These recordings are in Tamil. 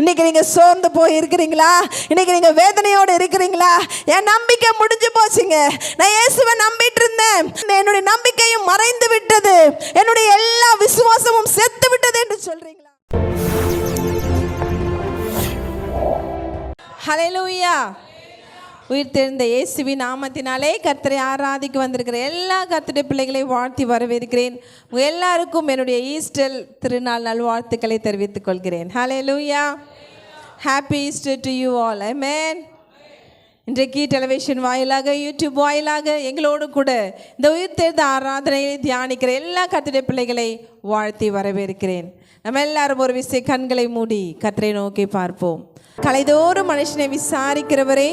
இன்னைக்கு நீங்க சோர்ந்து போய் இருக்கிறீங்களா? இன்னைக்கு நீங்க வேதனையோடு இருக்கிறீங்களா? என் நம்பிக்கை முடிஞ்சு போச்சுங்க. நான் இயேசுவை நம்பிட்டு இருந்தேன். என்னுடைய நம்பிக்கையும் மறைந்து விட்டது. என்னுடைய எல்லா விசுவாசமும் செத்து விட்டது என்று சொல்றீங்களா? ஹலெலூயா உயிர் தெரிந்த இயேசுவின் நாமத்தினாலே கர்த்தரை ஆராதிக்கு வந்திருக்கிற எல்லா கர்த்தருடைய பிள்ளைகளை வாழ்த்தி வரவேற்கிறேன். எல்லாருக்கும் என்னுடைய ஈஸ்டர் திருநாள் நல்வாழ்த்துக்களை தெரிவித்துக் கொள்கிறேன். Hallelujah happy Easter to you all amen இன்றைக்கு டெலிவிஷன் வாயிலாக யூடியூப் வாயிலாக எங்களோடு கூட இந்த உயிர் தேர்ந்த ஆராதனையை தியானிக்கிற எல்லா கத்திரை பிள்ளைகளை வாழ்த்தி வரவேற்கிறேன். நம்ம எல்லாரும் ஒரு விஷய கண்களை மூடி கத்திரை நோக்கி பார்ப்போம். கலைதோறும் மனுஷனை விசாரிக்கிறவரே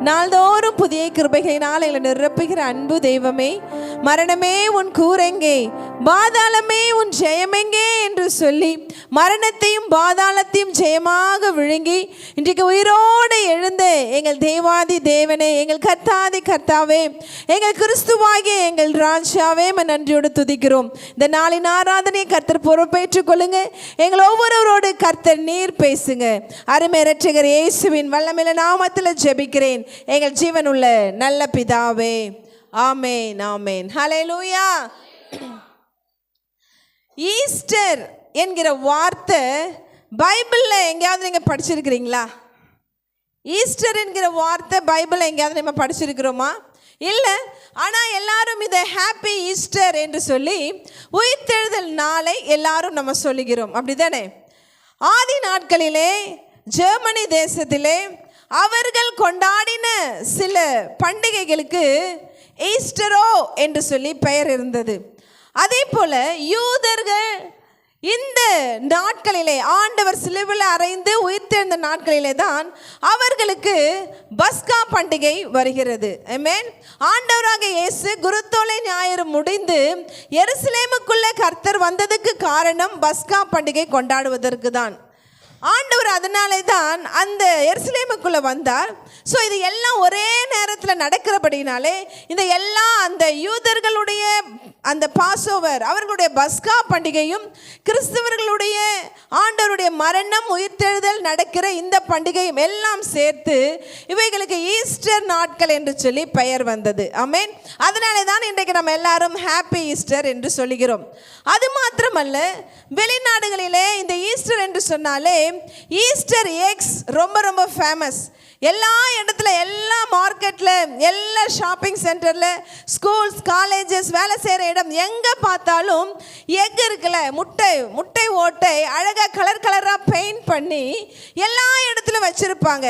நாள்தோறும் புதிய கிருபைகளினால் எங்களை நிரப்புகிற அன்பு தெய்வமே மரணமே உன் கூரெங்கே பாதாளமே உன் ஜெயமெங்கே என்று சொல்லி மரணத்தையும் பாதாளத்தையும் ஜெயமாக விழுங்கி இன்றைக்கு உயிரோடு எழுந்து எங்கள் தேவாதி தேவனே எங்கள் கர்த்தாதி கர்த்தாவே எங்கள் கிறிஸ்துவாகிய எங்கள் ராஜாவே நன்றியோடு துதிக்கிறோம். இந்த நாளின் ஆராதனையை கர்த்தர் பொறுப்பேற்றுக் கொள்ளுங்க. எங்கள் ஒவ்வொருவரோடு கர்த்தர் நீர் பேசுங்க. அருமை இரட்சகர் இயேசுவின் வல்லமில்ல நாமத்தில் ஜெபிக்கிறேன். எங்கள் ஜீவனுள்ள நல்ல பிதாவே. ஆமேன் ஆமேன். லூயா ஈஸ்டர் என்கிற வார்த்தை பைபிளில் எங்கேயாவது நீங்கள் படிச்சிருக்கிறீங்களா? ஈஸ்டர் என்கிற வார்த்தை பைபிளில் எங்கேயாவது நம்ம படிச்சிருக்கிறோமா? இல்லை ஆனால் எல்லாரும் இதை ஹாப்பி ஈஸ்டர் என்று சொல்லி உயிர்த்தெழுதல் நாளை எல்லாரும் நம்ம சொல்லுகிறோம். அப்படிதானே? ஆதி நாட்களிலே ஜெர்மனி தேசத்திலே அவர்கள் கொண்டாடின சில பண்டிகைகளுக்கு ஈஸ்டரோ என்று சொல்லி பெயர் இருந்தது. அதே போல யூதர்கள் இந்த நாட்களிலே ஆண்டவர் சிலுவில் அறைந்து உயிர்த்தெழுந்த நாட்களிலே தான் அவர்களுக்கு பஸ்கா பண்டிகை வருகிறது. ஆமென் ஆண்டவராக இயேசு குருத்தோலை ஞாயிறு முடிந்து எருசலேமுக்குள்ளே கர்த்தர் வந்ததுக்கு காரணம் பஸ்கா பண்டிகை கொண்டாடுவதற்கு தான் ஆண்டவர் அதனாலே தான் அந்த எருசலேமுக்குள்ளே வந்தார். ஸோ இது எல்லாம் ஒரே நேரத்தில் நடக்கிறபடினாலே இந்த எல்லாம் அந்த யூதர்களுடைய அந்த பாசோவர் அவர்களுடைய பஸ்கா பண்டிகையும் கிறிஸ்தவர்களுடைய ஆண்டவருடைய மரணம் உயிர்த்தெழுதல் நடக்கிற இந்த பண்டிகையும் எல்லாம் சேர்த்து இவைகளுக்கு ஈஸ்டர் நாட்கள் என்று சொல்லி பெயர் வந்தது. அமேன் அதனாலே தான் இன்றைக்கு நம்ம எல்லாரும் ஹாப்பி ஈஸ்டர் என்று சொல்லுகிறோம். அது மாத்திரமல்ல வெளிநாடுகளிலே இந்த ஈஸ்டர் என்று சொன்னாலே ஈஸ்டர் எக்ஸ் ரொம்ப ரொம்ப ஃபேமஸ் எல்லா இடத்துல எல்லா மார்க்கெட்டில் எல்லா ஷாப்பிங் சென்டரில் ஸ்கூல்ஸ் காலேஜஸ் வேலை செய்கிற இடம் எங்கே பார்த்தாலும் எக் இருக்குல்ல முட்டை முட்டை ஓட்டை அழகாக கலர் கலராக பெயிண்ட் பண்ணி எல்லா இடத்துலையும் வச்சுருப்பாங்க.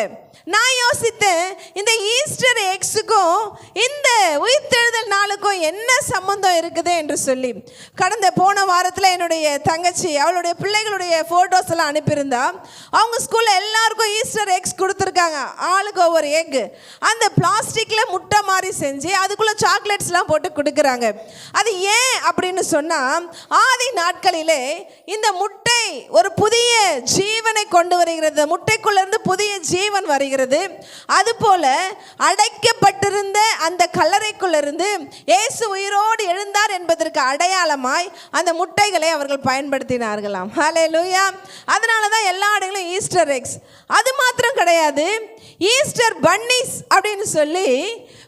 நான் யோசித்தேன் இந்த ஈஸ்டர் எக்ஸுக்கும் இந்த உயிர்த்தெழுதல் நாளுக்கும் என்ன சம்மந்தம் இருக்குது என்று சொல்லி. கடந்த போன வாரத்தில் என்னுடைய தங்கச்சி அவளுடைய பிள்ளைகளுடைய ஃபோட்டோஸ் எல்லாம் அனுப்பியிருந்தா அவங்க ஸ்கூலில் எல்லாருக்கும் ஈஸ்டர் எக்ஸ் கொடுத்துருக்காங்க. ஆளுக்கு ஒவ்வொரு எக் அந்த பிளாஸ்டிக்கில் முட்டை மாதிரி செஞ்சு அதுக்குள்ளே சாக்லேட்ஸ்லாம் போட்டு கொடுக்குறாங்க. அது ஏன் அப்படின்னு சொன்னால் ஆதி நாட்களிலே இந்த முட்டை ஒரு புதிய ஜீவனை கொண்டு வருகிறது. முட்டைக்குள்ளேருந்து புதிய ஜீவன் வருகிறது. அதுபோல அடைக்கப்பட்டிருந்த அந்த கல்லறைக்குள்ளிருந்து இயேசு உயிரோடு எழுந்தார் என்பதற்கு அடையாளமாய் அந்த முட்டைகளை அவர்கள் பயன்படுத்தினார்களாம். ஹலே லூயா அதனால தான் எல்லா இடங்களும் ஈஸ்டர் எக்ஸ் அது மாத்திரம் கிடையாது. ஈஸ்டர் பன்னிஸ் அப்படின்னு சொல்லி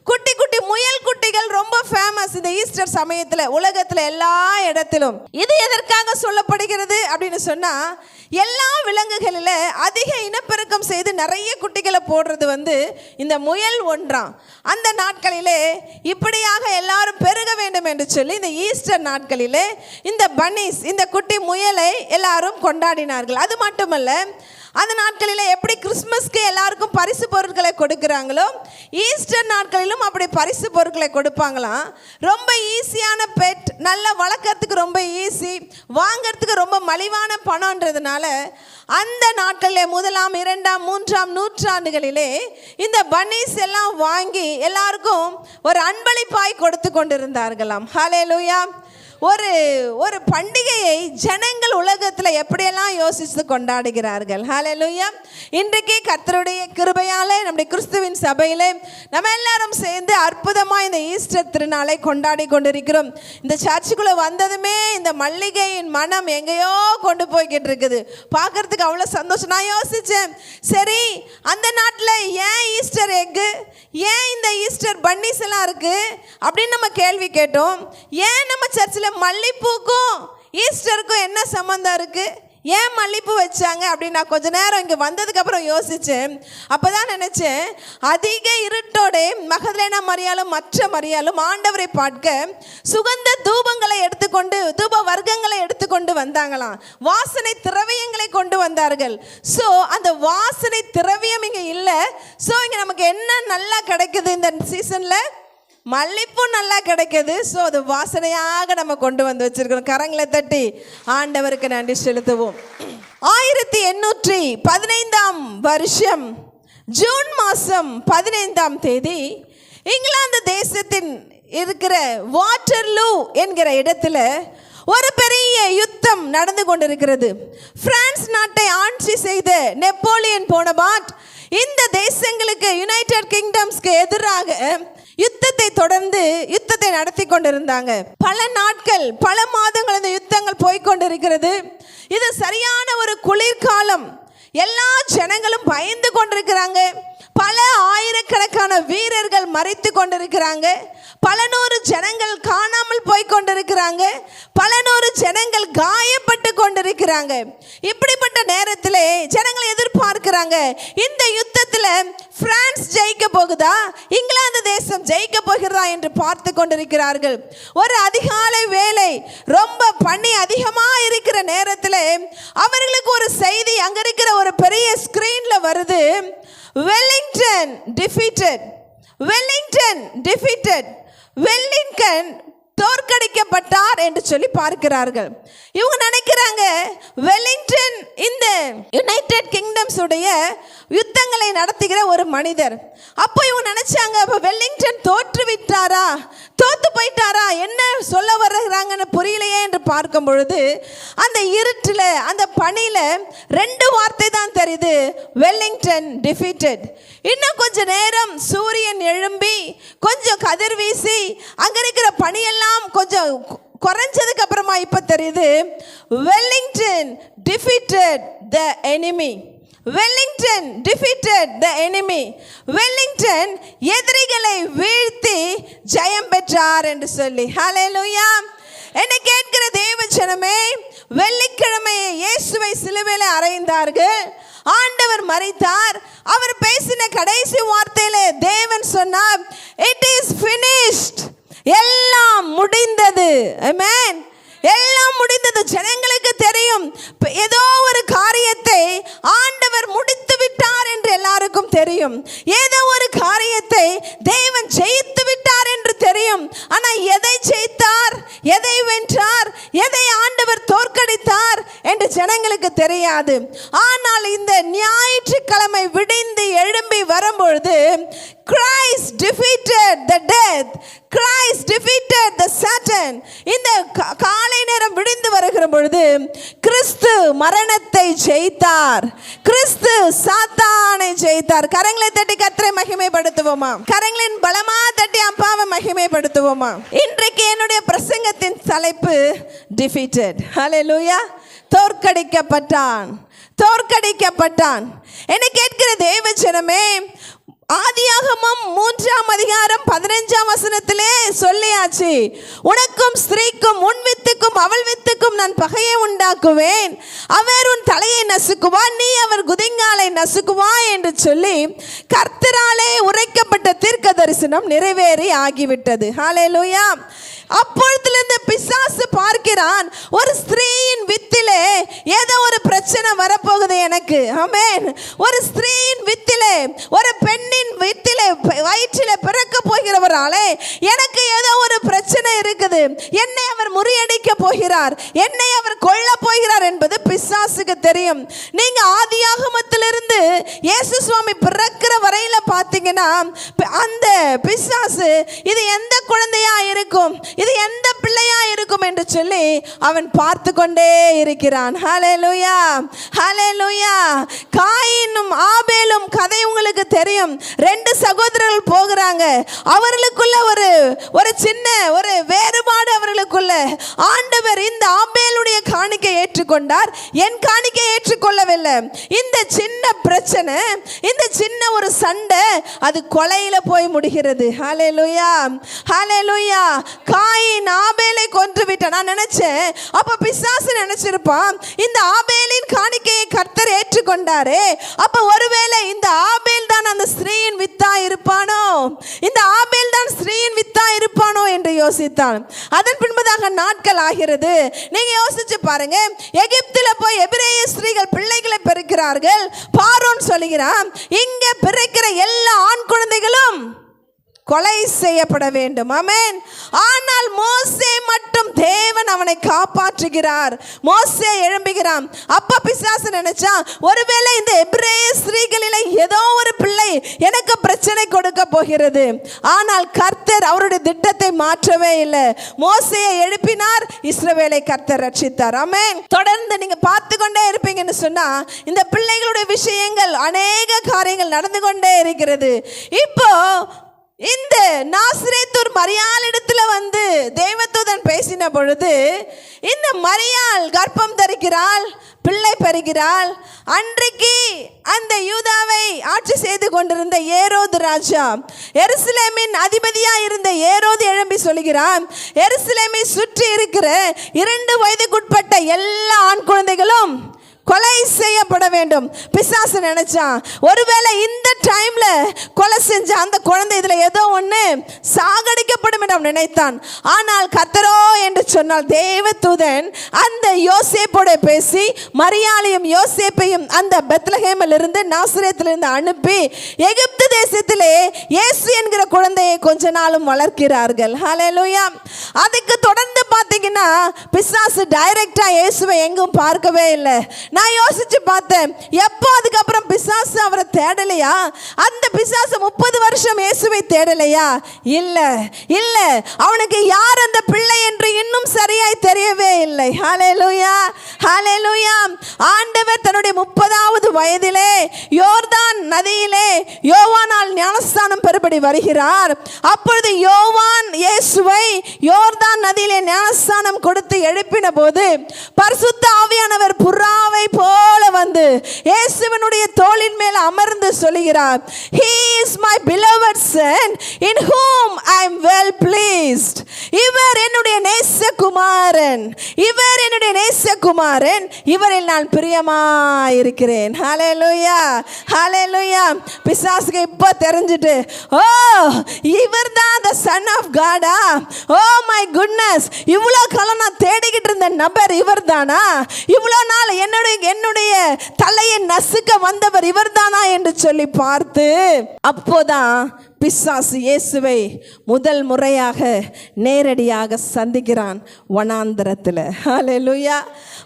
குட்டி குட்டி முயல் குட்டிகள் ரொம்ப ஃபேமஸ் இந்த ஈஸ்டர் சமயத்தில் உலகத்தில் எல்லா இடத்திலும். இது எதற்காக சொல்லப்படுகிறது அப்படின்னு சொன்னால் எல்லா விலங்குகளில் அதிக இனப்பெருக்கம் செய்து நிறைய குட்டிகளை போடுறது வந்து இந்த முயல் ஒன்றாம். அந்த நாட்களிலே இப்படியாக எல்லாரும் பெருக வேண்டும் என்று சொல்லி இந்த ஈஸ்டர் நாட்களிலே இந்த பன்னீஸ் இந்த குட்டி முயலை எல்லாரும் கொண்டாடினார்கள். அது மட்டுமல்ல அந்த நாட்களில் எப்படி கிறிஸ்மஸ்க்கு எல்லாருக்கும் பரிசு பொருட்கள் கொடுக்குறாங்களோ? ஈஸ்டர் நாட்களிலும் அப்படி பரிசு பொருட்களை கொடுப்பாங்களாம். ரொம்ப ஈஸியான பெட் நல்லா வளர்க்கறதுக்கு ரொம்ப ஈஸி வாங்கிறதுக்கு ரொம்ப மலிவான பணம்ன்றதுனால அந்த நாட்களில் முதலாம் இரண்டாம் மூன்றாம் நூற்றாண்டுகளிலே இந்த பன்னீஸ் எல்லாம் வாங்கி எல்லாருக்கும் ஒரு அன்பளிப்பாய் கொடுத்து கொண்டிருந்தார்களாம். ஹலே லூயா ஒரு ஒரு பண்டிகையை ஜனங்கள் உலகத்தில் எப்படியெல்லாம் யோசித்து கொண்டாடுகிறார்கள்? ஹalleluya இன்றைக்கு கர்த்தருடைய கிருபையாலே நம்முடைய கிறிஸ்துவின் சபையிலே நம்ம எல்லாரும் சேர்ந்து அற்புதமாக இந்த ஈஸ்டர் திருநாளை கொண்டாடி கொண்டிருக்கிறோம். இந்த சர்ச்சுக்குள்ளே வந்ததுமே இந்த மல்லிகையின் மனம் எங்கேயோ கொண்டு போய்கிட்டு இருக்குது. பார்க்கறதுக்கு அவ்வளோ சந்தோஷம். நான் யோசித்தேன் சரி அந்த நாட்டில் ஏன் ஈஸ்டர் எக்கு ஏன் இந்த ஈஸ்டர் பன்னீஸ் எல்லாம் இருக்கு? அப்படின்னு நம்ம கேள்வி கேட்டோம். ஏன் நம்ம சர்ச்சில் மல்லிப்பூக்கும் ஈஸ்டருக்கும் என்ன சம்மந்தம் இருக்குது ஏன் மல்லிப்பூ வச்சாங்க? அப்படின்னு நான் கொஞ்ச நேரம் இங்கே வந்ததுக்கப்புறம் யோசித்தேன் அப்போ தான் நினச்சேன் அதிக இருட்டோட மகதலேனா மரியாலும் மற்ற மரியாலும் ஆண்டவரை பார்க்க சுகந்த தூபங்களை எடுத்துக்கொண்டு தூப வர்க்கங்களை எடுத்துக்கொண்டு வந்தாங்களாம். வாசனை திரவியங்களை கொண்டு வந்தார்கள். ஸோ அந்த வாசனை திரவியம் இங்கே இல்லை. ஸோ இங்கே நமக்கு என்ன நல்லா கிடைக்குது இந்த சீசனில் மல்லிப்பூ நல்லா கிடைக்கிது. ஸோ அது வாசனையாக நம்ம கொண்டு வந்து வச்சிருக்கிறோம் கரங்களை தட்டி ஆண்டவருக்கு நன்றி செலுத்துவோம். ஆயிரத்தி எண்ணூற்றி பதினைந்தாம் வருஷம் ஜூன் மாதம் பதினைந்தாம் தேதி இங்கிலாந்து தேசத்தின் இருக்கிற வாட்டர்லூ என்கிற இடத்துல ஒரு பெரிய யுத்தம் நடந்து கொண்டிருக்கிறது. பிரான்ஸ் நாட்டை ஆட்சி செய்த நெப்போலியன் போனபாட் இந்த தேசங்களுக்கு யுனைடெட் கிங்டம்ஸ்க்கு எதிராக யுத்தத்தை தொடர்ந்து யுத்தத்தை நடத்தி கொண்டிருந்தாங்க. பல நாட்கள் பல மாதங்கள் இந்த யுத்தங்கள் போய்கொண்டிருக்கிறது இது சரியான ஒரு குளிர்காலம். எல்லா ஜனங்களும் பயந்து கொண்டிருக்கிறாங்க. பல ஆயிரக்கணக்கான வீரர்கள் மறைத்து கொண்டிருக்கிறாங்க. பல நூறு ஜனங்கள் காணாமல் போய் கொண்டிருக்கிறாங்க. பல நூறு ஜனங்கள் காயப்பட்டு கொண்டிருக்கிறாங்க. இப்படிப்பட்ட நேரத்தில் ஜனங்கள் எதிர்பார்க்கிறாங்க. இந்த யுத்தத்தில் பிரான்ஸ் ஜெயிக்க போகுதா? இங்கிலாந்து தேசம் ஜெயிக்க போகிறதா என்று பார்த்து கொண்டிருக்கிறார்கள். ஒரு அதிகாலை வேலை ரொம்ப பணி அதிகமாக இருக்கிற நேரத்தில் அவர்களுக்கு ஒரு செய்தி அங்கே இருக்கிற ஒரு பெரிய ஸ்க்ரீனில் வருது. Wellington defeated Wellington defeated Wellington தோற்கடிக்கப்பட்டார் என்று சொல்லி பார்க்கிறார்கள். இவங்க நினைக்கிறாங்க வெல்லிங்டன் இந்த யுனைடெட் கிங்டம்ஸ் உடைய யுத்தங்களை நடத்துகிற ஒரு மனிதர். அப்போ இவங்க நினைச்சாங்க அப்போ வெல்லிங்டன் தோற்று விட்டாரா? தோத்து போயிட்டாரா? என்ன சொல்ல வர்றாங்கன்னு புரியலையே என்று பார்க்கும் பொழுது அந்த இருட்டில் அந்த பனியில் ரெண்டு வார்த்தை தான் தெரியுது. வெல்லிங்டன் டிஃபீட்டட் இன்னும் கொஞ்ச நேரம் சூரியன் எழும்பி கொஞ்சம் கதிர் வீசி அங்கே இருக்கிற பனியெல்லாம் கொஞ்சம் குறைஞ்சதுக்கு அப்புறமா இப்போ தெரியுது Wellington defeated the enemy Wellington defeated the enemy Wellington எதிரிகளை வீழ்த்தி ஜெயம் பெற்றார் என்று சொல்லி. ஹalleluya என்னை கேட்கிற தேவ ஜனமே வெள்ளிக்கிழமையை இயேசுவை சிலுவையில் அறைந்தார்கள். ஆண்டவர் மறைத்தார் அவர் பேசின கடைசி வார்த்தையில தேவன் சொன்னார் இட் இஸ் பினிஷ்ட் எல்லாம் முடிந்தது. மேன் எல்லாம் முடிந்தது. ஜனங்களுக்கு தெரியும். ஏதோ ஒரு காரியத்தை ஆண்டவர் முடித்து விட்டார் என்று எல்லாருக்கும் தெரியும். ஏதோ ஒரு காரியத்தை தேவன் ஜெயித்து விட்டார் என்று தெரியும். ஆனா எதை ஜெயித்தார்? எதை வென்றார்? எதை ஆண்டவர் தோற்கடித்தார்? என்று ஜனங்களுக்கு தெரியாது. ஆனால் இந்த ஞாயிற்றுக்கிழமை விடிந்து எழும்பி வரும்பொழுது Christ defeated the death Christ defeated the Satan இந்த காலை நேரம் விடிந்து வருகிற பொழுது கிறிஸ்து மரணத்தை ஜெயித்தார். கிறிஸ்து சாத்தானை ஜெயித்தார். கரங்களை தட்டி கத்தரை மகிமைப்படுத்துவோமா? கரங்களின் பலமா தட்டி அப்பாவை மகிமைப்படுத்துவோமா? இன்றைக்கு என்னுடைய பிரசங்கத்தின் தலைப்பு டிஃபீட்டட் ஹலே லூயா தோற்கடிக்கப்பட்டான். தோற்கடிக்கப்பட்டான். என்னை கேட்கிற தேவச்சனமே ஆதியாகமம் மூன்றாம் அதிகாரம் பதினைஞ்சாம் வசனத்திலே சொல்லியாச்சு உனக்கும் ஸ்திரீக்கும் உன் வித்துக்கும் அவள் வித்துக்கும் நான் பகையை உண்டாக்குவேன். அவர் உன் தலையை நசுக்குவான் நீ அவர் குதிங்காலை நசுக்குவா என்று சொல்லி கர்த்தராலே உரைக்கப்பட்ட தீர்க்க தரிசனம் நிறைவேறி ஆகிவிட்டது. ஹாலே லூயா அப்பொழுதுலேருந்து பிசாசு பார்க்கிறான் ஒரு ஸ்திரீயின் வித்திலே ஏதோ ஒரு பிரச்சனை வரப்போகுது எனக்கு. ஆமேன். ஒரு ஸ்திரீயின் வித்திலே ஒரு பெண்ணின் பெண்ணின் ப- வயிற்றிலே பிறக்க போகிறவராலே எனக்கு ஏதோ ஒரு பிரச்சனை இருக்குது. என்னை அவர் முறியடிக்க போகிறார். போகிறார் என்னை அவர் கொல்ல போகிறார் என்பது பிசாசுக்கு தெரியும். நீங்க ஆதியாகமத்திலிருந்து இயேசு சுவாமி பிறக்கிற வரையில பார்த்தீங்கன்னா அந்த பிசாசு இது எந்த குழந்தையா இருக்கும்? இது எந்த பிள்ளையா இருக்கும் என்று சொல்லி அவன் பார்த்து கொண்டே இருக்கிறான். ஹலே லூயா ஹலே லூயா காயினும் ஆபேலும் கதை உங்களுக்கு தெரியும். ரெண்டு சகோதரர்கள் போகிறாங்க. அவர்களுக்குள்ள ஒரு ஒரு சின்ன ஒரு வேறுபாடு அவர்களுக்குள்ள. ஆண்டவர் அவர் இந்த ஆபேலுடைய காணிக்கை ஏற்றுக்கொண்டார். என் காணிக்கை ஏற்றுக்கொள்ளவில்லை. இந்த சின்ன பிரச்சனை இந்த சின்ன ஒரு சண்டை அது கொலையில் போய் முடிகிறது. ஹalleluya ஹalleluya காயின் ஆபேலை கொன்று விட்டான் நான் நினைச்சேன் அப்போ பிசாசு நினைச்சிருப்பான் இந்த ஆபேலின் காணிக்கையை கர்த்தர் ஏற்றுக்கொண்டாரே. அப்போ ஒருவேளை யோசித்தான். அதன் பின்பதாக நாட்கள் ஆகிறது. நீங்க யோசிச்சு பாருங்க. எகிப்தில் போய் எபிரேய ஸ்திரீகள் பிள்ளைகளை பெருக்கிறார்கள். பாரோன் சொல்லுகிறான் இங்க பிறக்கிற எல்லா ஆண் குழந்தைகளும் கொலை செய்யப்பட வேண்டும். அமேன் ஆனால் மோசே மட்டும் தேவன் அவனை காப்பாற்றுகிறார். மோசே எழும்புகிறான். அப்ப பிசாசு நினைச்சா ஒருவேளை இந்த எப்ரே ஸ்திரீகளில் ஏதோ ஒரு பிள்ளை எனக்கு பிரச்சனை கொடுக்க போகிறது. ஆனால் கர்த்தர் அவருடைய திட்டத்தை மாற்றவே இல்லை. மோசையை எழுப்பினார் இஸ்ரவேலை கர்த்தர் ரட்சித்தார். அமேன் தொடர்ந்து நீங்க பார்த்து கொண்டே இருப்பீங்கன்னு சொன்னா இந்த பிள்ளைகளுடைய விஷயங்கள் அநேக காரியங்கள் நடந்து கொண்டே இருக்கிறது. இப்போ இந்த நாசிரேத்தூர் மரியாள் இடத்துல வந்து தேவதூதன் பேசின பொழுது இந்த மரியாள் கர்ப்பம் தரிக்கிறாள் பிள்ளை பெறுகிறாள். அன்றைக்கு அந்த யூதாவை ஆட்சி செய்து கொண்டிருந்த ஏரோது ராஜா எருசலேமின் அதிபதியாக இருந்த ஏரோது எழும்பி சொல்கிறான் எருசலேமை சுற்றி இருக்கிற இரண்டு வயதுக்குட்பட்ட எல்லா ஆண் குழந்தைகளும் கொலை செய்யப்பட வேண்டும். பிசாசு நினைச்சான். ஒருவேளை இந்த டைம்ல கொலை செஞ்ச அந்த குழந்தை இதுல ஏதோ ஒண்ணு சாகடிக்கப்படும் என்று அவன் நினைத்தான். ஆனால் கத்தரோ என்று சொன்னால் தேவதூதன் அந்த யோசேப்போட பேசி மரியாளையும் யோசேப்பையும் அந்த பெத்லஹேமில் இருந்து நாசிரியத்திலிருந்து அனுப்பி எகிப்து தேசத்திலே இயேசு என்கிற குழந்தையை கொஞ்ச நாளும் வளர்க்கிறார்கள். ஹalleluya அதுக்கு தொடர்ந்து பார்த்தீங்கன்னா பிசாசு டைரக்டா இயேசுவை எங்கும் பார்க்கவே இல்லை. நான் யோசிச்சு பார்த்தேன். எப்போ அதுக்கப்புறம் பிசாசு அவரை தேடலையா? அந்த பிசாசு முப்பது வருஷம் இயேசுவை தேடலையா? இல்ல இல்ல. அவனுக்கு யார் அந்த பிள்ளை என்று இன்னும் சரியாய் தெரியவே இல்லை. ஹalleluya ஹalleluya. ஆண்டவர் தன்னுடைய முப்பதாவது வயதிலே யோர்தான் நதியிலே யோவானால் ஞானஸ்தானம் பெறுபடி வருகிறார். அப்பொழுது யோவான் இயேசுவை யோர்தான் நதியிலே ஞானஸ்தானம் கொடுத்து எழுப்பின போது பரிசுத்த ஆவியானவர் புறாவை போல வந்து இயேசுவனுடைய தோளின் மேல் அமர்ந்து சொல்லுகிறார். He is my beloved son in whom I am well pleased இவர் என்னுடைய நேசகுமாரன். இவர் என்னுடைய நேசகுமாரன். இவரில் நான் பிரியமாயிருக்கிறேன். ஹலே லூயா பிசாசுக்கு இப்போ தெரிஞ்சுட்டு ஓ இவர் தான் சன் ஆஃப் காடா ஓ மை குட்னஸ் இவ்வளோ காலம் நான் தேடிக்கிட்டு இருந்த நபர் இவர் தானா இவ்வளோ நாள் என்னுடைய என்னுடைய தலையை நசுக்க வந்தவர் இவர்தானா என்று சொல்லி பார்த்து அப்போதான் பிசாசு இயேசுவை முதல் முறையாக நேரடியாக சந்திக்கிறான் வனாந்திரத்தில். ஹலே லூயா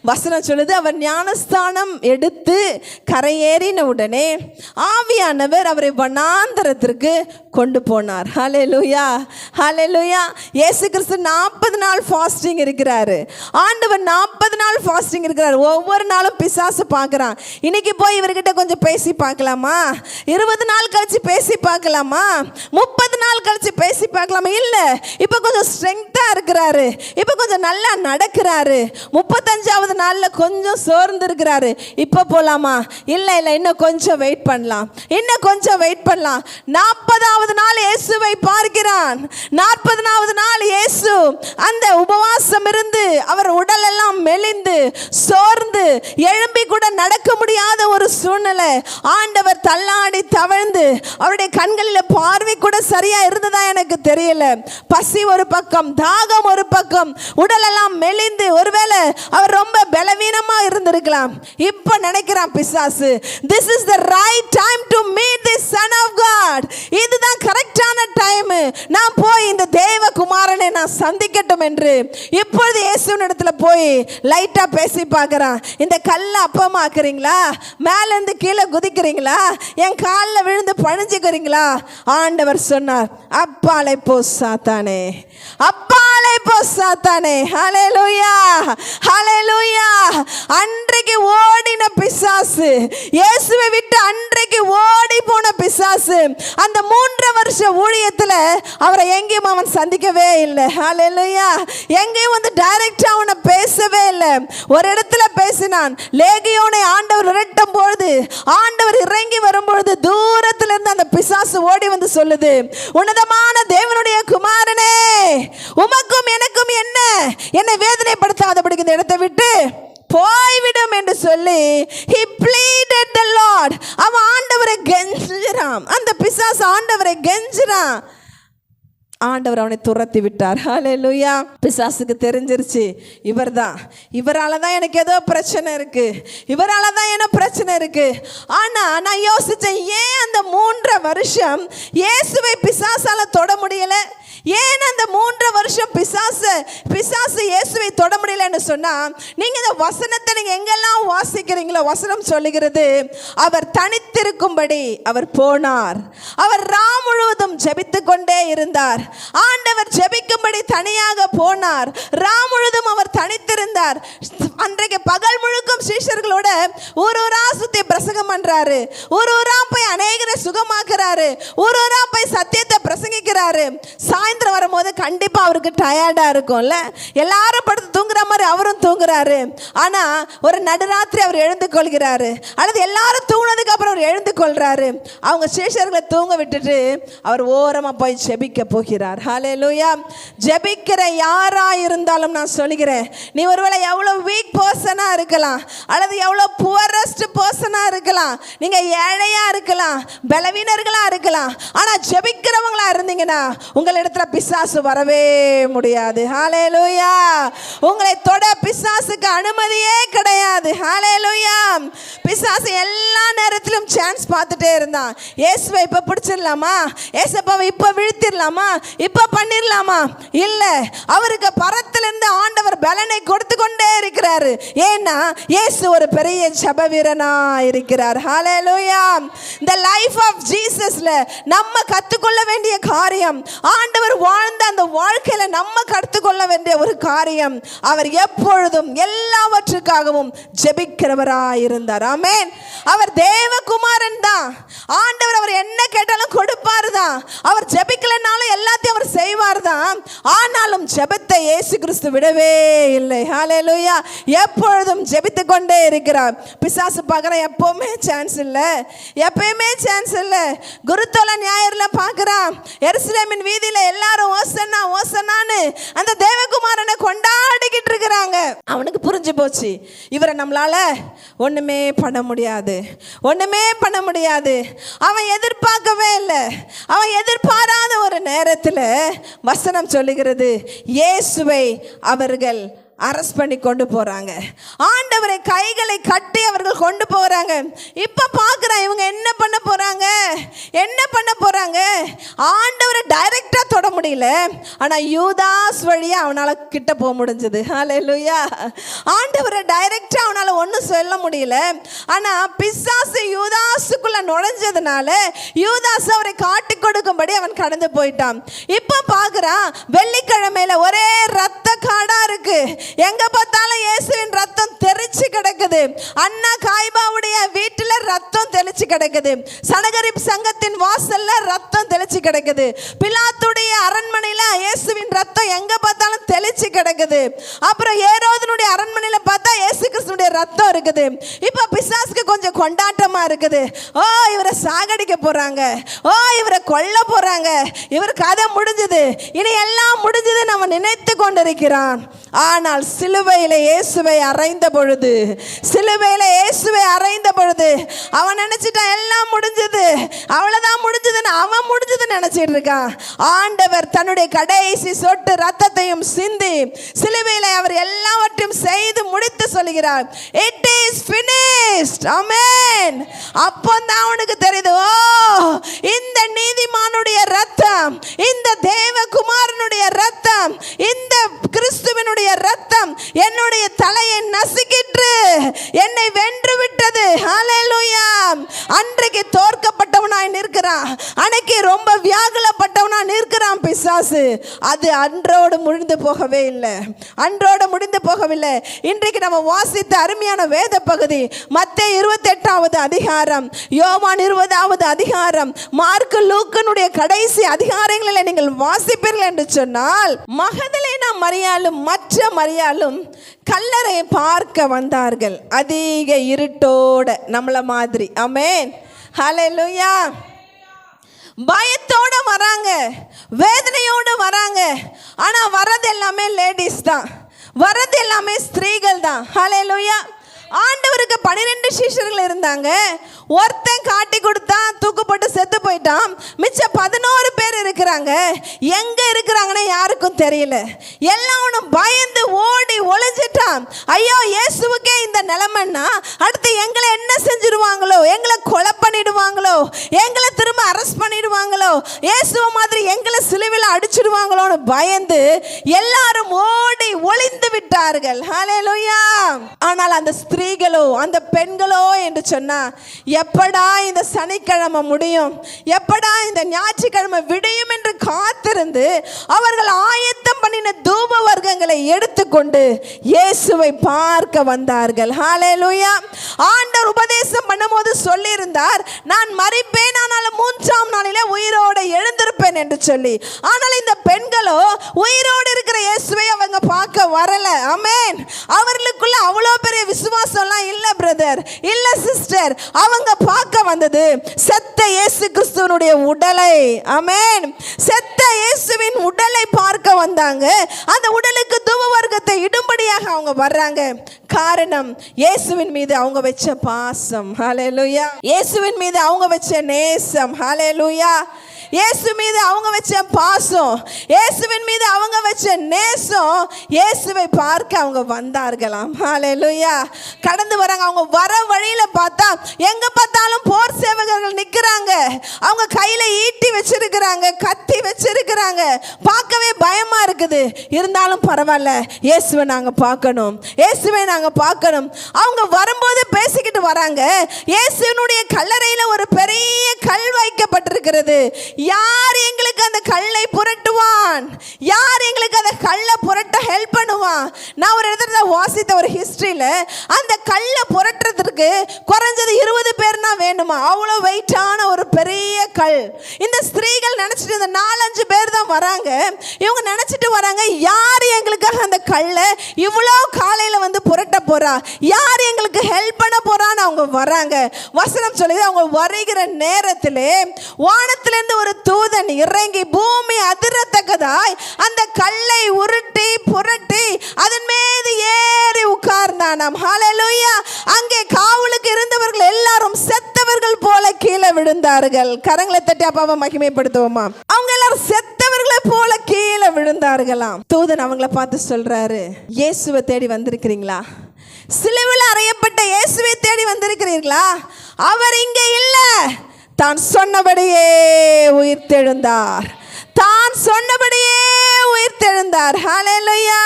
வசனம் சொல்லுது அவர் ஞானஸ்தானம் எடுத்து கரையேறின உடனே ஆவியானவர் அவரை வனாந்தரத்திற்கு கொண்டு போனார். ஹலே லூயா ஹலே லூயா இயேசு கிறிஸ்து நாற்பது நாள் ஃபாஸ்டிங் இருக்கிறாரு. ஆண்டவர் நாற்பது நாள் ஃபாஸ்டிங் இருக்கிறார். ஒவ்வொரு நாளும் பிசாசு பார்க்குறான். இன்னைக்கு போய் இவர்கிட்ட கொஞ்சம் பேசி பார்க்கலாமா? இருபது நாள் கழிச்சு பேசி பார்க்கலாமா? முப்பது நாள் கழிச்சு பேசி பார்க்கலாமா? இல்லை இப்போ கொஞ்சம் ஸ்ட்ரெங்க்த்தாக இருக்கிறாரு. இப்போ கொஞ்சம் நல்லா நடக்கிறாரு. முப்பத்தஞ்சாவது நாளில் கொஞ்சம் சோர்ந்து இருக்கிறாரு இப்போ போகலாமா இல்லை இல்லை இன்னும் கொஞ்சம் வெயிட் பண்ணலாம். இன்னும் கொஞ்சம் வெயிட் பண்ணலாம். நாற்பதாவது நாள் இயேசுவை பார்க்கிறான். நாற்பதாவது நாள் இயேசு அந்த உபவாசம் இருந்து அவர் உடல் எல்லாம் மெலிந்து சோர்ந்து எழும்பி கூட நடக்க முடியாத ஒரு சூழ்நிலை. ஆண்டவர் தள்ளாடி தவழ்ந்து அவருடைய கண்களில் பார்வை கூட சரியா இருந்ததா எனக்கு தெரியல. பசி ஒரு பக்கம் தாகம் ஒரு பக்கம் உடலெல்லாம் மெலிந்து ஒருவேளை அவர் ரொம்ப பலவீனமா இருந்திருக்கலாம். இப்போ நினைக்கிறான் பிசாசு this is the right time to meet the son of God இதுதான் கரெக்டான டைம் நான் போய் இந்த தேவ குமாரனை நான் சந்திக்கட்டும் என்று. இப்பொழுது இயேசுவின் இடத்துல போய் லைட்டா பேசி பார்க்குறான். இந்த கல்லை அப்பமாக்குறீங்களா? மேலேருந்து கீழே குதிக்கிறீங்களா? என் காலில் விழுந்து பணிஞ்சுக்கிறீங்களா ஆண்டவர் சொன்னார் அப்பாலை போ சாத்தானே. அப்பா போ சாத்தானே. அன்றைக்கு ஓடின பிசாசு. இயேசுவை விட்டு அன்றைக்கு ஓடி போன பிசாசு. அந்த மூன்று வருஷ ஊழியத்துல அவரை எங்கேயும் அவன் சந்திக்கவே இல்லை. ஹalleluya எங்கேயும் வந்து டைரக்டா அவனை பேசவே இல்லை. ஒரு இடத்துல பேசினான். லேகியோனை ஆண்டவர் விரட்டும் பொழுது ஆண்டவர் இறங்கி வரும்பொழுது தூரத்துல இருந்து அந்த பிசாசு ஓடி வந்து சொல்லுது. உன்னதமான தேவனுடைய குமாரனே உமக்கும் எனக்கும் என்ன? என்னை வேதனைப்படுத்தாதபடிக்கு இந்த இடத்தை விட்டு போய்விடும் என்று சொல்லி ஹி pleaded த லார்ட் அவன் ஆண்டவரை கெஞ்சுறான். அந்த பிசாஸ் ஆண்டவரை கெஞ்சுறான். ஆண்டவர் அவனை துரத்தி விட்டார். ஹalleluya பிசாசுக்கு தெரிஞ்சிருச்சு. இவர்தான். இவரால் தான் எனக்கு ஏதோ பிரச்சனை இருக்குது இவரால் தான் என்ன பிரச்சனை இருக்குது ஆனால் நான் யோசித்தேன் ஏன் அந்த மூன்றரை வருஷம் இயேசுவை பிசாசால் தொட முடியலை? ஏன் அந்த மூன்று வருஷம் பிசாசு பிசாசு இயேசுவை தொட முடியலன்னு சொன்னால் நீங்கள் இந்த வசனத்தை நீங்கள் எங்கெல்லாம் வாசிக்கிறீங்களோ வசனம் சொல்லுகிறது அவர் தனித்திருக்கும்படி அவர் போனார். அவர் ரா முழுவதும் ஜபித்து கொண்டே இருந்தார். ஆண்டவர் ஜெபிக்கும்படி தனியாக போனார். ரா முழுதும் அவர் தனித்திருந்தார். அன்றைக்கு பகல் முழுக்கும் சீஷர்களோட ஒரு ஊரா சுத்தி பிரசங்கம் பண்றாரு. ஒரு ஊரா போய் அநேகரை சுகமாக்குறாரு. ஒரு ஊரா போய் சத்தியத்தை பிரசங்கிக்கிறாரு. சாயந்தரம் வரும்போது கண்டிப்பா அவருக்கு டயர்டா இருக்கும்ல. எல்லாரும் படுத்து தூங்குற மாதிரி அவரும் தூங்குறாரு. ஆனா ஒரு நடுராத்திரி அவர் எழுந்து கொள்கிறாரு அல்லது எல்லாரும் தூங்கினதுக்கு அப்புறம் அவர் எழுந்து கொள்றாரு அவங்க சீஷர்களை தூங்க விட்டுட்டு அவர் ஓரமா போய் ஜெபிக்க போகிறார். ஹalleluya ஜெபிக்கிற யாரா இருந்தாலும் நான் சொல்கிறேன் நீ ஒருவேளை எவ்வளோ வீக் பர்சனாக இருக்கலாம். அல்லது எவ்வளோ புவரஸ்ட் பர்சனாக இருக்கலாம். நீங்கள் ஏழையா இருக்கலாம். பலவீனர்களாக இருக்கலாம். ஆனால் ஜெபிக்கிறவங்களா இருந்தீங்கன்னா உங்களிடத்துல பிசாசு வரவே முடியாது. ஹாலே லூயா உங்களை தொட பிசாசுக்கு அனுமதியே கிடையாது. ஹாலே லூயா பிசாசு எல்லா நேரத்திலும் சான்ஸ் பார்த்துட்டே இருந்தான். இயேசுவை இப்போ பிடிச்சிடலாமா? ஏசப்பாவை இப்போ வீழ்த்திடலாமா? இப்போ பண்ணிடலாமா இல்லை அவருக்கு பரத்திலிருந்து ஆண்டவர் பலனை கொடுத்து கொண்டே இருக்கிறாரு. ஏன்னா இயேசு ஒரு பெரிய ஜப வீரனா இருக்கிறார். ஹalleluya இந்த லைஃப் ஆஃப் ஜீசஸ்ல நம்ம கற்றுக்கொள்ள வேண்டிய காரியம் ஆண்டவர் வாழ்ந்த அந்த வாழ்க்கையில நம்ம கற்றுக்கொள்ள வேண்டிய ஒரு காரியம் அவர் எப்பொழுதும் எல்லாவற்றுக்காகவும் ஜெபிக்கிறவராக இருந்தார். ஆமென் அவர் தேவகுமாரன் தான். ஆண்டவர் அவர் என்ன கேட்டாலும் கொடுப்பாரு தான். அவர் ஜெபிக்கலனாலும் எல்லாத்தையும் அவர் செய்வார் தான் ஆனாலும் ஜெபத்தை இயேசு கிறிஸ்து விடவே இல்லை. ஹalleluya எப்பொழுதும் ஜெபித்து கொண்டே இருக்கிறார். பிசாசு பார்க்குற எப்பவுமே சான்ஸ் இல்லை. எப்பயுமே சான்ஸ் இல்லை. குருத்தோல ஞாயிறுல பார்க்குறான். எருசலேமின் வீதியில எல்லாரும் ஓசன்னா ஓசன்னான்னு அந்த தேவகுமாரனை கொண்டாடிக்கிட்டு இருக்கிறாங்க. அவனுக்கு புரிஞ்சு போச்சு. இவரை நம்மளால ஒண்ணுமே பண்ண முடியாது. ஒண்ணுமே பண்ண முடியாது. அவன் எதிர்பார்க்கவே இல்லை. அவன் எதிர்பாராத ஒரு நேரத்தில் வசனம் சொல்லுகிறது இயேசுவை அவர்கள் அரெஸ்ட் பண்ணி கொண்டு போகிறாங்க ஆண்டவரை கைகளை கட்டி அவர்கள் கொண்டு போகிறாங்க இப்போ பார்க்குறேன் இவங்க என்ன பண்ண போகிறாங்க என்ன பண்ண போகிறாங்க ஆண்டவரை டைரெக்டாக தொட முடியல. ஆனால் யூதாஸ் வழியாக அவனால் கிட்ட போக முடிஞ்சது. ஹalleluya ஆண்டவரை டைரெக்டாக அவனால் ஒன்றும் சொல்ல முடியல. ஆனால் பிசாசு யூதாஸுக்குள்ளே நுழைஞ்சதுனால யூதாஸ் அவரை காட்டி கொடுக்கும்படி அவன் கடந்து போயிட்டான். இப்போ பார்க்குறான் வெள்ளிக்கிழமையில ஒரே ரத்த காடாக இருக்குது எங்க பார்த்தாலும் இயேசுவின் ரத்தம் தெரிச்சு கிடக்குது. அண்ணா காய்பாவுடைய வீட்டுல ரத்தம் தெளிச்சு கிடக்குது. சனகரிப் சங்கத்தின் வாசல்ல ரத்தம் தெளிச்சு கிடக்குது. பிலாத்துடைய அரண்மனையில இயேசுவின் ரத்தம் எங்க பார்த்தாலும் தெளிச்சு கிடக்குது. அப்புறம் ஏரோதனுடைய அரண்மனையில பார்த்தா இயேசு கிறிஸ்துடைய ரத்தம் இருக்குது. இப்ப பிசாசுக்கு கொஞ்சம் கொண்டாட்டமா இருக்குது. ஓ இவரை சாகடிக்க போறாங்க. ஓ இவரை கொல்ல போறாங்க. இவர் கதை முடிஞ்சது. இனி எல்லாம் முடிஞ்சது நம்ம நினைத்து கொண்டிருக்கிறான். ஆனால் சிலுவையில் இயேசுவை அறைந்த பொழுது சிலுவையில் இயேசுவை அறைந்த பொழுது அவன் நினச்சிட்டான் எல்லாம் முடிஞ்சது. அவ்வளோதான் முடிஞ்சதுன்னு அவன் முடிஞ்சதுன்னு நினச்சிட்டு இருக்கான். ஆண்டவர் தன்னுடைய கடைசி சொட்டு ரத்தத்தையும் சிந்தி சிலுவையில் அவர் எல்லாவற்றையும் செய்து முடித்து சொல்கிறார். இட் இஸ் ஃபினிஷ்ட் அமேன் அப்போ தான் அவனுக்கு தெரியுது ஓ இந்த நீதிமானுடைய ரத்தம் இந்த தேவகுமாரனுடைய ரத்தம் இந்த கிறிஸ்துவனுடைய ரத்தம் என்னுடைய தலையை நசுக்கிற்று. என்னை வென்று விட்டது ஹalleluya அன்றைக்கு தோற்கப்பட்டவனாய் நிற்கிறான். அன்னைக்கு ரொம்ப வியாகுலப்பட்டவனா நிற்கிறான் பிசாசு. அது அன்றோடு முடிந்து போகவே இல்லை. அன்றோடு முடிந்து போகவில்லை. இன்றைக்கு நம்ம வாசித்த அருமையான வேத பகுதி மத்திய இருபத்தெட்டாவது அதிகாரம் யோவான் இருபதாவது அதிகாரம் மார்க்கு லூக்கனுடைய கடைசி அதிகாரங்களில் நீங்கள் வாசிப்பீர்கள் என்று சொன்னால் மகதலேனா மரியாளும் மற்ற ஆகையாலும் கல்லறை பார்க்க வந்தார்கள். அதிக இருட்டோட நம்மள மாதிரி. அமேன் லுயா பயத்தோட வராங்க. வேதனையோட வராங்க. ஆனா வரது எல்லாமே லேடிஸ் தான். வரது எல்லாமே ஸ்திரீகள் தான். ஹalleluya ஆண்டவருக்கு பன்னிரெண்டு சீஷர்கள் இருந்தாங்க. ஒருத்தன் காட்டி கொடுத்தான் தூக்கப்பட்டு செத்து போயிட்டான். மிச்சம் பதினோரு பேர் இருக்கிறாங்க. எங்க இருக்கிறாங்கன்னு யாருக்கும் தெரியல. எல்லாரும் பயந்து ஓடி ஒளிஞ்சிட்டான். ஐயோ இயேசுவுக்கே இந்த நிலைமைன்னா அடுத்து எங்களை என்ன செஞ்சிருவாங்களோ எங்களை கொலை பண்ணிடுவாங்களோ எங்களை திரும்ப அரெஸ்ட் பண்ணிடுவாங்களோ இயேசுவ மாதிரி எங்களை சிலுவையில் அடிச்சிடுவாங்களோன்னு பயந்து எல்லாரும் ஓடி ஒளிந்து விட்டார்கள். ஹalleluya ஆனால் அந்த ஸ்திரீகளோ அந்த பெண்களோ என்று சொன்னா எப்படா இந்த சனிக்கிழமை முடியும்? எப்படா இந்த ஞாயிற்றுக்கிழமை விடியும் என்று காத்திருந்து அவர்கள் ஆயத்தம் பண்ணின தூப வர்க்கங்களை எடுத்துக்கொண்டு இயேசுவை பார்க்க வந்தார்கள். ஹalleluya ஆண்டவர் உபதேசம் பண்ணும்போது சொல்லியிருந்தார் நான் மறிப்பேன் ஆனால் மூன்றாம் நாளிலே உயிரோடு எழுந்திருப்பேன் என்று சொல்லி. ஆனால் இந்த பெண்களோ உயிரோடு இருக்கிற இயேசுவை அவங்க பார்க்க வரல. அமேன் அவர்களுக்குள்ள அவ்வளோ பெரிய விசுவாசம்லாம் இல்லை பிரதர் இல்லை சிஸ்டர் அவங்க பார்க்க வந்தது செத்த இயேசு கிறிஸ்துவனுடைய உடலை. அமேன் செத்த இயேசுவின் உடலை பார்க்க வந்தாங்க. அந்த உடலுக்கு துவ வர்க்கத்தை இடும்படியாக அவங்க வர்றாங்க. காரணம் இயேசுவின் மீது அவங்க வச்ச பாசம். ஹalleluya இயேசுவின் மீது அவங்க வச்ச நேசம். ஹalleluya இயேசு மீது அவங்க வச்ச பாசம் இயேசுவின் மீது அவங்க வச்ச நேசம் இயேசுவை பார்க்க அவங்க வந்தார்களாம். ஹalleluya கடந்து வராங்க. அவங்க வர வழியில பார்த்தா எங்க பார்த்தாலும் போர் சேவகர்கள் நிற்கிறாங்க அவங்க கையில ஈட்டி வச்சிருக்கிறாங்க கத்தி வச்சிருக்கிறாங்க. பார்க்கவே பயமா இருக்குது. இருந்தாலும் பரவாயில்ல. இயேசுவை நாங்கள் பார்க்கணும். இயேசுவை நாங்கள் பார்க்கணும். அவங்க வரும்போது பேசிக்கிட்டு வராங்க. இயேசுனுடைய கல்லறையில் ஒரு பெரிய கல் வைக்கப்பட்டிருக்கிறது. யார் எங்களுக்கு அந்த கல்லை புரட்டுவான்? யார் எங்களுக்கு அந்த கல்லை புரட்ட ஹெல்ப் பண்ணுவான்? நான் ஒரு இடத்துல வாசித்த ஒரு ஹிஸ்ட்ரியில் அந்த கல்லை புரட்டுறதுக்கு குறைஞ்சது இருபது பேர்னா வேணுமா? அவ்வளோ வெயிட்டான ஒரு பெரிய கல். இந்த ஸ்திரீகள் நினச்சிட்டு இந்த நாலஞ்சு பேர் தான் வராங்க. இவங்க நினச்சிட்டு வராங்க யார் எங்களுக்காக அந்த கல்லை இவ்வளோ காலையில் வந்து புரட்ட போகிறா யார் எங்களுக்கு ஹெல்ப் பண்ண போகிறான்னு அவங்க வராங்க. வசனம் சொல்லுது அவங்க வருகிற நேரத்தில் வானத்திலேருந்து ஒரு தூதன் இறங்கி பூமி அதிரத்தக்கதாய் அந்த கல்லை உருட்டி புரட்டி அதன் மீது ஏறி உட்கார்ந்தானாம். ஹாலலூயா அங்கே காவலுக்கு இருந்தவர்கள் எல்லாரும் செத்தவர்கள் போல கீழே விழுந்தார்கள். கரங்களை தட்டி அப்பாவை மகிமைப்படுத்துவோமா? அவங்க எல்லாரும் செத்தவர்களை போல கீழே விழுந்தார்களாம். தூதன் அவங்கள பார்த்து சொல்றாரு இயேசுவை தேடி வந்திருக்கிறீங்களா? சிலுவில் அறையப்பட்ட இயேசுவை தேடி வந்திருக்கிறீர்களா? அவர் இங்கே இல்லை. தான் சொன்னபடியே உயிர் தெழுந்தார் தான் சொன்னபடியே உயிர் தெழுந்தார் ஹalleluya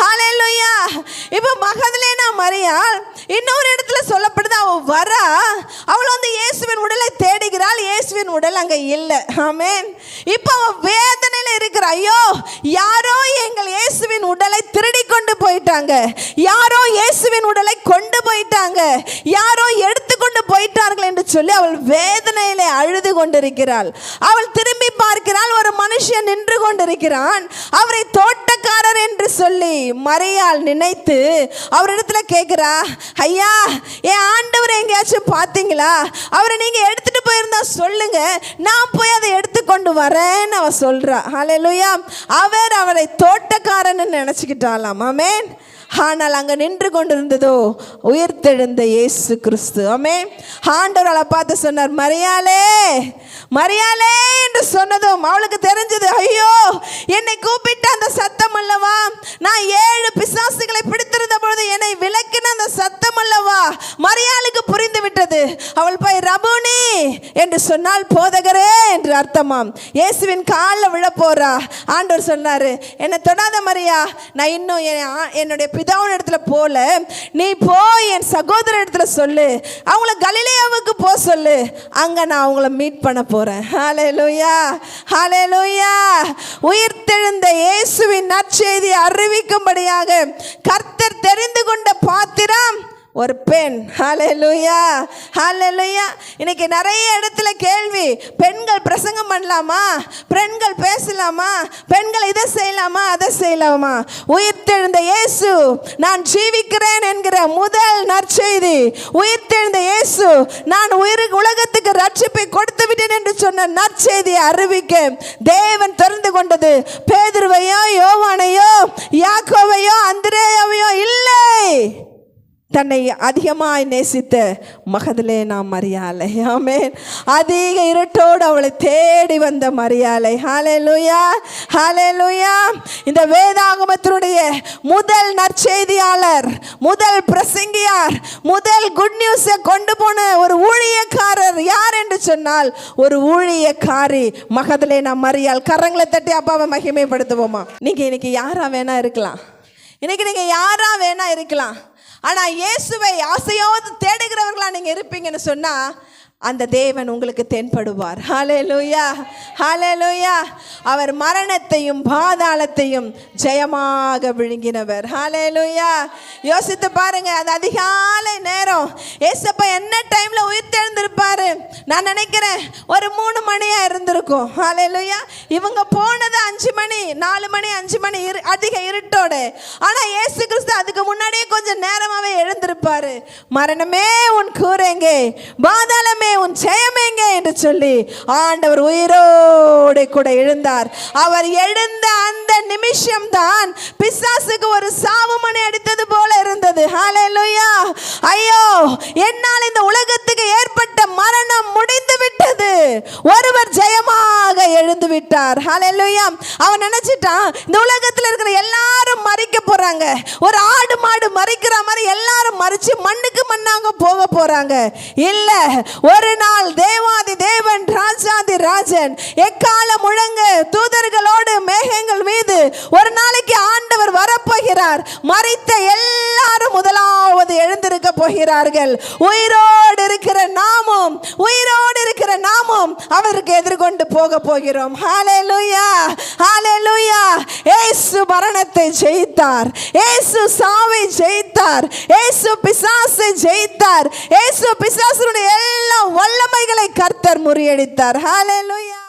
ஹalleluya இப்போ மகதலேனா மரியாள் இன்னொரு இடத்துல சொல்லப்படுது அவள் வரா. அவள் வந்து இயேசுவின் உடலை தேடுகிறாள். இயேசுவின் உடல் அங்கே இல்லை. ஆமேன். இப்போ அவள் வேதனையில் இருக்கிற. ஐயோ யாரோ எங்கள் இயேசுவின் உடலை திருடி கொண்டு போயிட்டாங்க. யாரோ இயேசுவின் உடலை கொண்டு போயிட்டாங்க. யாரோ எடுத்து கொண்டு போயிட்டார்கள் என்று சொல்லி அவள் வேதனையில் அழுது கொண்டிருக்கிறாள். அவள் திரும்பி பார்க்கிறாள். ஒரு மனுஷன் நின்று கொண்டிருக்கிறான். அவரை தோட்டக்காரர் என்று சொல்லி மறையால் நினைத்து அவரிடத்துல கேட்கிறா ஐயா என் ஆண்டவர் எங்கேயாச்சும் பார்த்தீங்களா? அவரை நீங்கள் எடுத்துகிட்டு போயிருந்தா சொல்லுங்க. நான் போய் அதை எடுத்துக்கொண்டு வரேன்னு அவ சொல்றா. ஹலோ அவர் அவரை தோட்டக்காரன்னு நினச்சிக்கிட்டாலாம் ஆமென் ஆனால் அங்கே நின்று கொண்டிருந்ததோ உயிர்த்தெழுந்த இயேசு கிறிஸ்து. ஆமே ஆண்டவர் அவளை பார்த்து சொன்னார் மரியாளே மரியாலே என்று சொன்னதும் அவளுக்கு தெரிஞ்சது ஐயோ என்னை கூப்பிட்ட அந்த சத்தம் அல்லவா? நான் ஏழு பிசாசுகளை பிடித்திருந்த பொழுது என்னை விலக்கின அந்த சத்தம் அல்லவா? மரியாளுக்கு புரிந்து விட்டது அவள் போய் ரபுனி என்று சொன்னால் போதகரே என்று அர்த்தமாம். இயேசுவின் காலில் விழப்போறா. ஆண்டவர் சொன்னாரு என்னை தொடாத மரியா நான் இன்னும் என் ஆ- என்னுடைய பிதாவின் இடத்துல போல நீ போய் என் சகோதர இடத்துல சொல்லு. அவங்கள கலிலேயாவுக்கு போ சொல்லு. அங்க நான் அவங்கள மீட் பண்ண போறேன். லூயா உயிர் உயிர்த்தெழுந்த இயேசுவின் நற்செய்தி அறிவிக்கும்படியாக கர்த்தர் தெரிந்து கொண்ட பாத்திரம் ஒரு பெண். ஹalleluya ஹalleluya இன்னைக்கு நிறைய இடத்துல கேள்வி. பெண்கள் பிரசங்கம் பண்ணலாமா? பெண்கள் பேசலாமா? பெண்கள் இதை செய்யலாமா? அதை செய்யலாமா? உயிர்த்தெழுந்த இயேசு நான் ஜீவிக்கிறேன் என்கிற முதல் நற்செய்தி. உயிர்த்தெழுந்த இயேசு நான் உயிர் உலகத்துக்கு ரட்சிப்பை கொடுத்து விட்டேன் என்று சொன்ன நற்செய்தியை அறிவிக்க தேவன் திறந்து கொண்டது. பேதுருவையோ யோவானையோ யாக்கோவையோ அந்திரேயாவையோ இல்லை. தன்னை அதிகமாய் நேசித்த மகதிலே நாம் மரியாலை. ஆமேன். அதிக இருட்டோடு அவளை தேடி வந்த மரியாலை. ஹalleluya ஹalleluya. இந்த வேதாகமத்தினுடைய முதல் நற்செய்தியாளர் முதல் பிரசங்கியார் முதல் குட் நியூஸை கொண்டு போன ஒரு ஊழியக்காரர் யார் என்று சொன்னால் ஒரு ஊழியக்காரி மகதிலே நாம் மரியால். கரங்களை தட்டி அப்பாவை மகிமைப்படுத்துவோமா? நீங்கள் இன்னைக்கு யாராக வேணா இருக்கலாம். இன்னைக்கு நீங்கள் யாராக வேணா இருக்கலாம். ஆனால் இயேசுவை ஆசையோடு தேடுகிறவர்களாக நீங்கள் இருப்பீங்கன்னு சொன்னால் அந்த தேவன் உங்களுக்கு தென்படுவார். ஹalleluya ஹalleluya அவர் மரணத்தையும் பாதாளத்தையும் ஜெயமாக விழுங்கினவர். ஹalleluya யோசித்து பாருங்க அது அதிகாலை நேரம். ஏசப்பா என்ன டைம்ல உயிர்த்தெழுந்திருப்பாரு? நான் நினைக்கிறேன் ஒரு மூணு மணியா இருந்திருக்கும். ஹalleluya இவங்க போனது அஞ்சு மணி நாலு மணி அஞ்சு மணி இரு அதிக இருட்டோடு. ஆனா ஏசு கிறிஸ்து அதுக்கு முன்னாடியே கொஞ்சம் நேரமாவே எழுந்திருப்பாரு. மரணமே உன் கூறேங்க பாதாளமே உன் ஜெயமேங்க என்று சொல்லி ஆண்டவர் உயிரோடு கூட எழுந்தார். அவர் எழுந்த அந்த நிமிஷம் தான் பிசாசுக்கு ஒரு சாவு மணி அடித்தது போல இருந்தது. ஹalleluya ஐயோ என்னால் இந்த உலகத்துக்கு ஏற்பட்ட மரணம் முடிந்து விட்டது ஒருவர் ஜெய எழுந்து விட்டார் ஹalleluya அவன் நினைச்சிட்டான் இந்த உலகத்தில் இருக்கிற எல்லாரும் மறிக்க போறாங்க. ஒரு ஆடு மாடு மறிக்கிற மாதிரி எல்லாரும் மறிச்சு மண்ணுக்கு மண்ணாங்க போக போறாங்க. இல்ல ஒரு நாள் தேவாதி தேவன் ராஜாதி ராஜன் எக்கால முழங்க தூதர்களோடு மேகங்கள் மீது ஒரு நாளைக்கு ஆண்டவர் வரப்போகிறார். மறித்த எல்லாரும் முதலாவது எழுந்திருக்க போகிறார்கள். உயிரோடு இருக்கிற நாமும் உயிரோடு இருக்கிற நாமும் அவருக்கு எதிர்கொண்டு போக ஹாலே லூயா ஹாலே ஹalleluya ஏசு மரணத்தை ஜெயித்தார். ஏசு சாவை ஜெயித்தார். ஏசு பிசாசை ஜெயித்தார். ஏசு பிசாசுடைய எல்லா வல்லமைகளை கர்த்தர் முறியடித்தார். ஹாலே லூயா